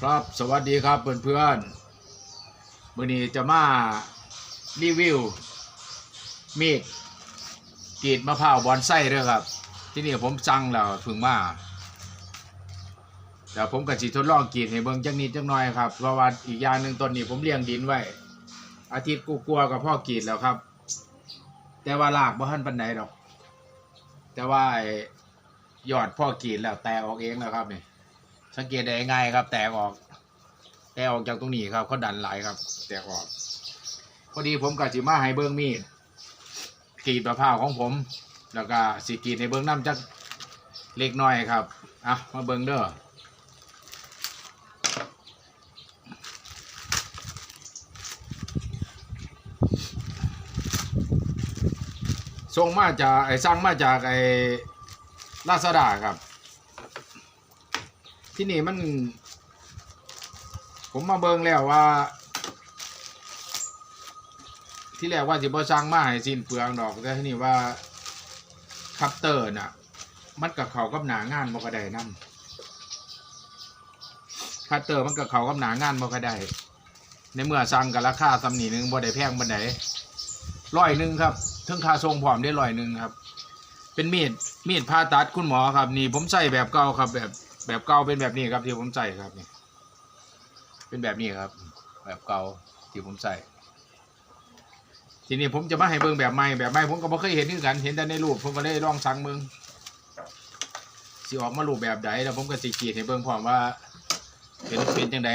ครับสวัสดีครับเพื่อนเพื่อนมื่อนี้จะมารีวิว มีดกรีดมะพร้าวบอนไส้ด้วยครับ ที่นี่ผมสั่งแล้วเพิ่งมาเดี๋ยวผมกับสิทดลองกรีดให้เบิ่งจักนิดจักหน่อยครับเพราะว่าอีกอย่างหนึ่งต้นนี้ผมเลี้ยงดินไว้ อาทิตย์กูกลัวกับพ่อกรีดแล้วครับ แต่ว่าลากบ่ทันปันไหนดอก แต่ว่ายอดพ่อกรีดแล้วแตกออกเองแล้วครับนี่ สังเกตได้ง่ายครับ แตกออก แตกออกจากตรงนี้ครับเขาดันไหลครับ แตกออก พอดีผมกับจิมาให้เบิ้งมีดกรีดมะพร้าวของผม แล้วก็สีกรีดในเบิ้งน้ำจักเล็กน้อยครับอะมาเบิ้งเด้อส่งมาจากไอ้สั่งมาจากไอ้ลาซาด้าครับ ที่นี่มัน ผมมาเบิงแล้วว่า ที่แรกว่าสิบ่สั่งมาให้สิ้นเปลืองดอกแต่ที่นี่ว่าคัปเตอร์น่ะ มันกับเขากับหนางานบ่ก็ได้นํคัตเตอร์มันกับเขากับหนางานบ่ก็ได้ในเมื่อสั่งกับราคาสำนีหนึ่งบ่ได้แพงบันไดร้อยหนึ่งครับถึงค่าทรงพร้อมได้ร้อยหนึ่งครับ เป็นมีดมีดผ่าตัดคุณหมอครับ นี่ผมใส่แบบเก่าครับแบบ แบบเก่าเป็นแบบนี้ครับที่ผมใส่ครับนี่เป็นแบบนี้ครับ แบบเก่าที่ผมใส่ทีนี้ผมจะมาให้เบิ่งแบบใหม่แบบใหม่ผมก็บ่เคยเห็นคือกันเห็นแต่ในรูปผมก็เลยลองสั่งเบิ่งสิออกมารูปแบบใดแล้วผมก็สิกรีดให้เบิ่งพร้อมว่าเป็นเป็นจังได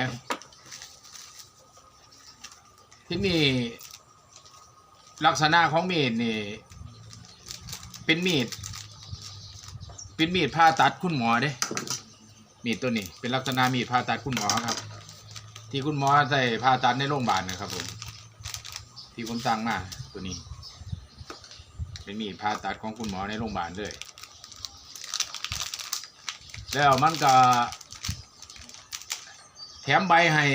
ที่นี่ลักษณะของมีดนี่เป็นมีดเป็นมีดผ่าตัดคุณหมอเด้ มีดตัวนี้ เป็นลักษณะมีดผ่าตัดคุณหมอครับ ที่คุณหมอใส่ผ่าตัดในโรงพยาบาลนะครับผมที่ผมสั่งมาตัวนี้ เป็นมีดผ่าตัดของคุณหมอในโรงพยาบาลเลยแล้วมันก็ แถมใบให้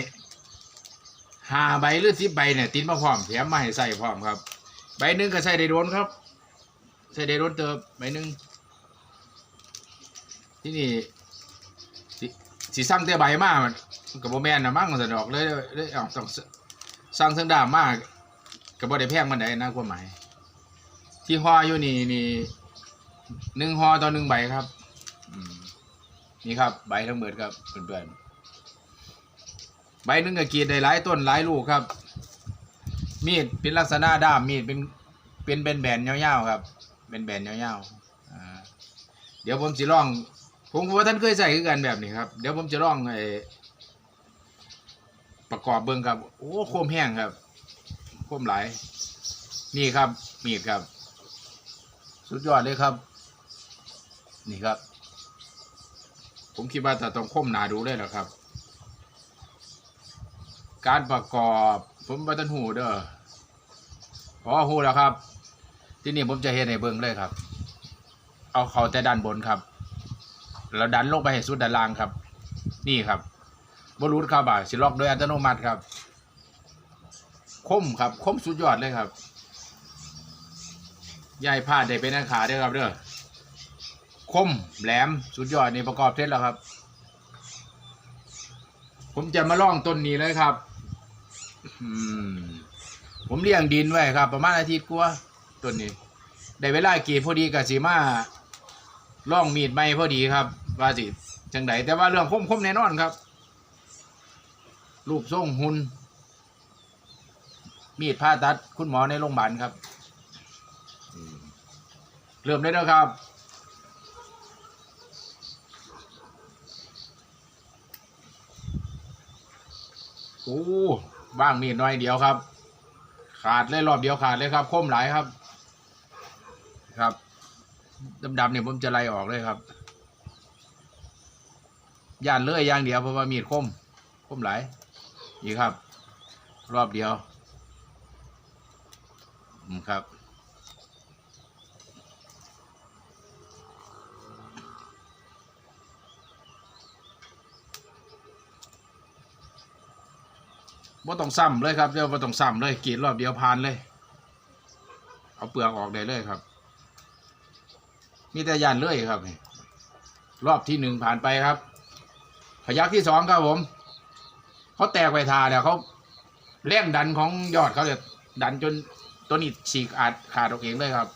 หาใบหรือสิบใบเนี่ยติดมาพร้อมแถมมาให้ใส่พร้อมครับ ใบหนึ่งก็ใส่ได้โดนครับ ใส่ได้โดนเติบใบหนึ่งที่นี่ สิสิสั่งแต่ใบมามันกับโบแมนนะมั่งสะดอกเลยเลยเอาต้องสั่งเส้นดามมากกับโบได้แพงมันได้นะความหมาย ที่ห่ออยู่นี่นี่หนึ่งห่อต่อหนึ่งใบครับนี่ครับ ใบทั้งหมดครับเพื่อนๆใบหนึ่งก็กรีดได้หลายต้นหลายลูกครับ มีดเป็นลักษณะด้ามมีดเป็นเป็นแบนๆยาวๆครับเป็นแบนยาวๆเดี๋ยวผมจะลอง ผมก็ว่าท่านเคยใส่คือกันแบบนี้ครับ เดี๋ยวผมจะลองไอ้ประกอบเบิ้งครับ โอ้โคมแห้งครับโคมหลาย นี่ครับ มีดครับ สุดยอดเลยครับ นี่ครับ ผมคิดว่าจะต้องคมหนาดูเลยแหละครับ การประกอบผมบัตันหูเด้อพอหูแล้วครับ ที่นี่ผมจะเห็นในเบิ้งเลยครับ เอาเขาแต่ด้านบนครับ แล้วดันลงไปให้สุดด้านล่างครับ นี่ครับบรูดครับอะสิล็อกโดยอัตโนมัติครับ คมครับ คมสุดยอดเลยครับย่ายพลาดได้เป็นอันขาด้อครับเด้อคมแหลมสุดยอดนี่ประกอบเสร็จแล้วครับ ผมจะมาล่องต้นนี้เลยครับผมเลี้ยงดินไว้ครับ ประมาณอาทิตย์กว่าต้นนี้ ได้เวลาเกี่พอดีกับสีมาล่องมีดไม่พอดีครับ ว่าสิจังไดแต่ว่าเรื่องคมคมๆแน่นอนครับ รูปทรงหุ่นมีดผ่าตัดคุณหมอในโรงพยาบาลครับเริ่มได้แล้วครับโอ้บ้างมีดน้อยเดียวครับ ขาดเลยรอบเดียวขาดเลยครับคมหลายครับ ครับดำๆเนี่ยผมจะไล่ออกเลยครับ ย่านเลื่อยอย่างเดียวเพราะว่ามีดคมคมหลายนี่ครับ รอบเดียวอืมครับบ่ต้องซ้ำเลยครับเดี๋ยวบ่ต้องซ้ำเลยกรีดรอบเดียวผ่านเลย เอาเปลือกออกได้เลยครับ มีแต่ยานเลื่อยครับ รอบที่หนึ่งผ่านไปครับ พยักที่สองครับผม เขาแตกไปทาแล้วเขาแรงดันของยอดเขาเนี่ยดันจนตัวนี้ฉีกอาดขาดออกเองเลยครับ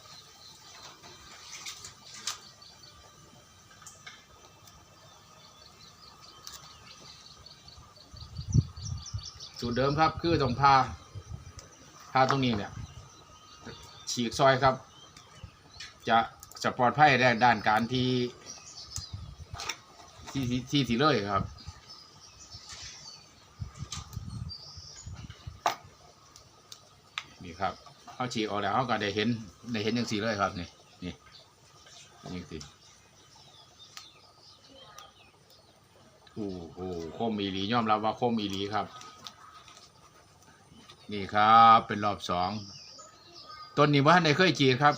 สูตรเดิมครับ คือตรงพาพาตรงนี้เนี่ย ฉีกซอยครับ จะจะปลอดภัยได้ด้านการที่ ที่ที่ที่เลยครับนี่ครับเขาฉีกออกแล้วเขาก็ได้เห็นได้เห็นอย่างสีเลยครับนี่นี่นี่สิโอ้โหคมอีหลียอมรับว่าคมอีหลีครับ นี่ครับเป็นรอบสองต้นนี้ว่าในเคยกีดครับ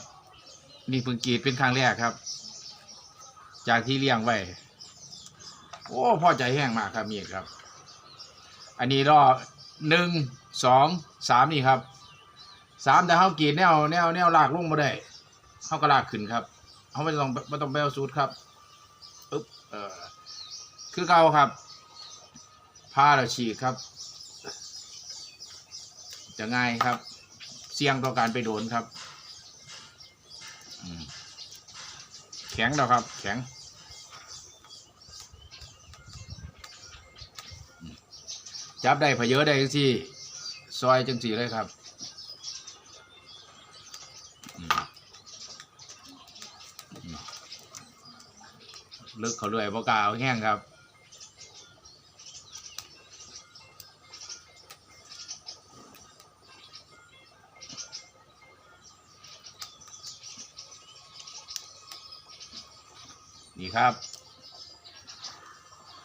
นี่เพิ่งกรีดเป็นครั้งแรกครับ จากที่เลี้ยงไว้ โอ้พ่อใจแห้งมากครับมีครับ อันนี้รอบหนึ่งสองสามนี่ครับสามแต่เขากีดแนวแนวแนวลากลงมาได้เขาก็ลากขึ้นครับเขาไม่ต้องไม่ต้องไปเอาสูตรครับอึ๊บเออคือเก่าครับผ้าเราฉีกครับ จะง่ายครับ เสี่ยงต่อการไปโดนครับแข็งแล้วครับ แข็งอืม จับได้พเยอะได้จังสี่ ซอยจังสี่เลยครับลึกเขาเลยบกล้าเอาแห้งครับนี่ครับ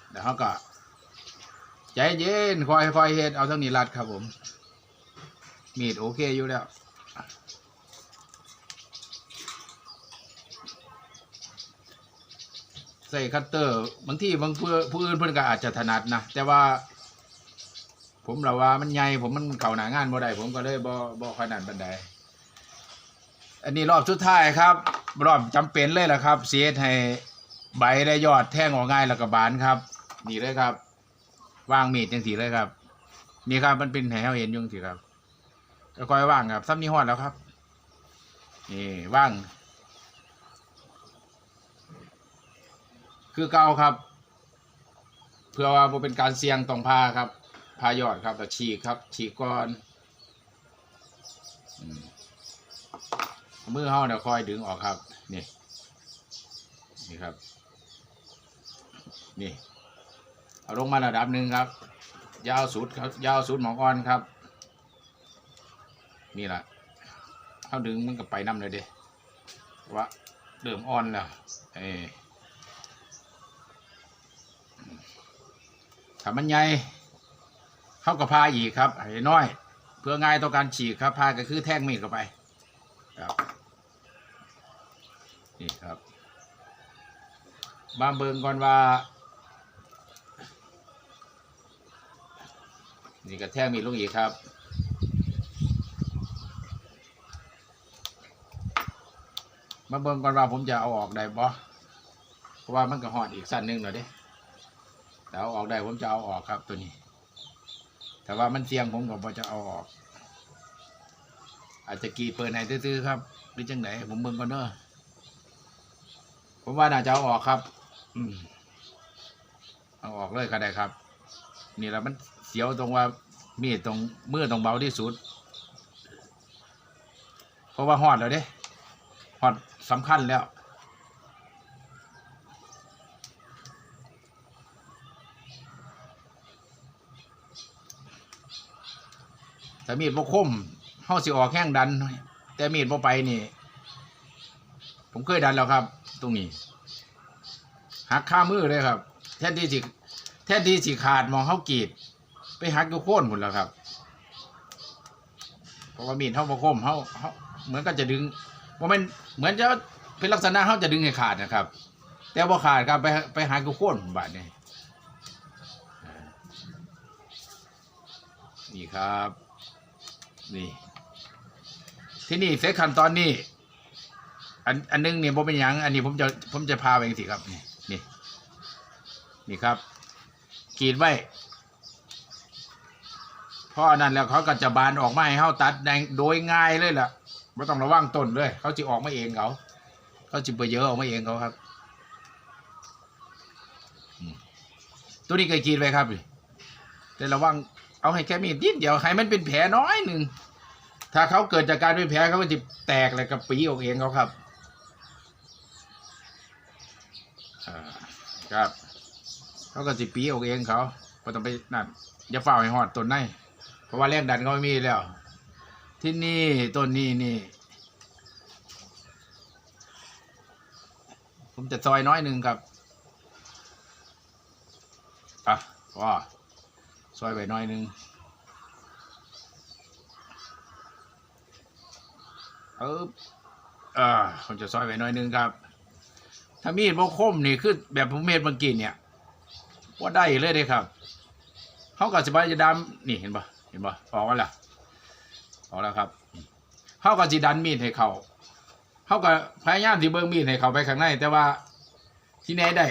เดี๋ยวเขาก็ ใจเย็นคอยคอยเฮ็ดเอาทั้งนี้รัดครับผม มีดโอเคอยู่แล้วใส่คัตเตอร์บางที่บางผู้ผู้อื่นเพิ่อนก็อาจจะถนัดนะ แต่ว่า ผมเราว่ามันใหญ่ผมมันเก่าหนางานบ่ได้ผมก็เลยบ่บ่ขนาดบันไดอันนี้รอบสุดท้ายครับ รอบจำเป็นเลยละครับ เสียให้ใบได้ยอดแท่งออกง่ายแล้วก็บานครับ นี่เลยครับ วางมีดจังสีเลยครับ นี่ครับมันเป็นแหวเห็นยุงสิครับก็ค่อยว่างครับซ้ำนี้ฮอดแล้วครับ นี่ว่าง คือเก่าครับ เพื่อว่าเป็นการเสี่ยงต้องพาครับพายอดครับแต่ฉีกครับ ฉีกก่อนอืมมือเฮาเนี่ยคอยดึงออกครับ นี่ นี่ครับ นี่ เอาลงมาระดับหนึ่งครับ ยาวสุดครับยาวสุดหมองอ่อนครับ นี่แหละเขาดึงมันก็ไปน้ำเลยเด้ว่าเริ่มอ่อนแล้วเออถ้ามันใหญ่เข้ากับพาอีกครับให้น้อย เพื่อง่ายต่อการฉีกครับพาก็คือแท่งมีดเข้าไปครับนี่ครับมาเบิงก่อนว่า นี่กระแทกมีลูกอีกครับ มาเบิงก่อนว่าผมจะเอาออกได้บ่เพราะว่ามันก็หอดอีกสั้นหนึ่งหน่อยเด้แต่เอาออกได้ผมจะเอาออกครับตัวนี้ แต่ว่ามันเสี่ยงผมก็บ่จะเอาออก อาจจะกีเปิดไหนตื้อๆครับหรือจังไหนผมเบิ่งก่อนเนอะผมว่าน่าจะเอาออกครับ อืมเอาออกเลยก็ได้ครับ นี่แหละมัน สียวตรงว่ามีดตรงมือตรงเบาที่สุด เพราะว่าหอดแล้วเด้หอดสำคัญแล้วแต่มีดบ่คมเฮาสิออกแข้งดัน แต่มีดบ่ไปนี่ ผมเคยดันแล้วครับ ตรงนี้หักข้ามือเลยครับ แทนที่สิแทนที่สิขาดมองเฮากีด ไปหักอยู่โค่นหมดแล้วครับ เพราะว่ามีดเฮาบ่คมเฮาเฮาเหมือนก็จะดึงว่ามันเหมือนจะเป็นลักษณะเฮาจะดึงให้ขาดนะครับ แต่บ่ขาดครับไปไปหักอยู่โค่นบาดนี้นี่ครับ นี่ ที่นี่เสร็จขั้นตอนนี้อันอันนึงเนี่ยผมเป็นยังอันนี้ผมจะผมจะพาไปสิครับ นี่นี่นี่ครับกรีดไว้ เพราะอันนั้นแล้วเขาก็จะบานออกมาให้เขาตัดแดงโดยง่ายเลยล่ะไม่ต้องระวังต้นเลยเขาจะออกมาเองเขาเขาจะไปเยอะออกมาเองเขาครับตัวนี้เคยกินไปครับแต่ระวังเอาให้แค่มีดนิดเดียวให้มันเป็นแผลน้อยหนึ่งถ้าเขาเกิดจากการเป็นแผลเขาก็จะแตกเลยกับปีออกเองเขาครับอ่าครับเขาก็สิปีออกเองเขาก็ต้องไปนั่นอย่าเฝ้าให้หอดต้นใน เพราะว่าแรงดันเขาไม่มีแล้ว ที่นี่ต้นนี้นี่ ผมจะซอยน้อยหนึ่งครับอะว่าซอยไปน้อยหนึ่งเอออ่าผมจะซอยไปน้อยหนึ่งครับ ถ้ามีดโบคมนี่คือแบบผมเมดเมื่อกี้เนี่ยว่าได้เลยเด้ครับเขากับสบายจะดำนี่เห็นปะ ห็นปะออกแล้วล่ะออกแล้วครับเขากับจีดันมีดให้เขาเขาก็พยายามที่เบิ้งมีดให้เขาไปข้างในแต่ว่าที่ไหนได้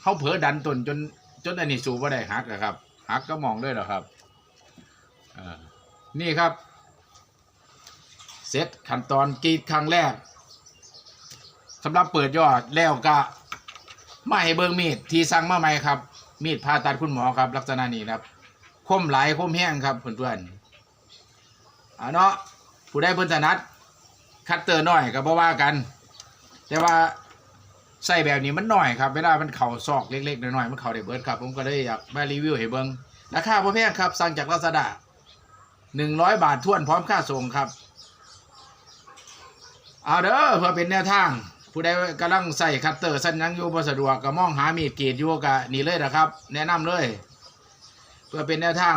เขาเผลอดันตนจนจนอันนี้สูบว่าได้หักอะครับหักก็มองด้วยหรอครับนี่ครับเสร็จขั้นตอนกรีดครั้งแรกสำหรับเปิดยอดแล้วก็ไม่ให้เบิ่งมีดที่สั่งมาใหม่ครับ มีดผ่าตัดคุณหมอครับ ลักษณะนี้ครับ คมหลายคมแห้งครับเพื่อนๆเอาเนาะผู้ได้เพิ่นถนัดคัตเตอร์น้อยก็บ่ว่ากัน แต่ว่าใส่แบบนี้มันหน่อยครับเวลามันเข่าซอกเล็กๆน้อยๆมันเข่าได้เบิร์ดครับ ผมก็เลยอยากมารีวิวให้เบิ่งราคาบ่แพงครับ สั่งจากลาซาด้าหนึ่งร้อยบาทท่วนพร้อมค่าส่งครับเอาเด้อเพื่อเป็นแนวทาง ผู้ใดกำลังใส่คัตเตอร์สั้นยังอยู่บ่สะดวกก็มองหามีดกรีดอยู่ก็นี่เลยนะครับ แนะนำเลย เพื่อเป็นแนวทาง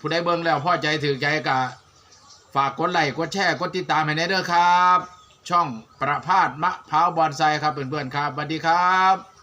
ผู้ใดเบิ่งแล้วพอใจถือใจก็ฝากกดไลค์กดแชร์กดติดตามให้แน่เด้อครับ ช่องประพาสมะพร้าวบอนไซครับเพื่อนๆครับสวัสดีครับ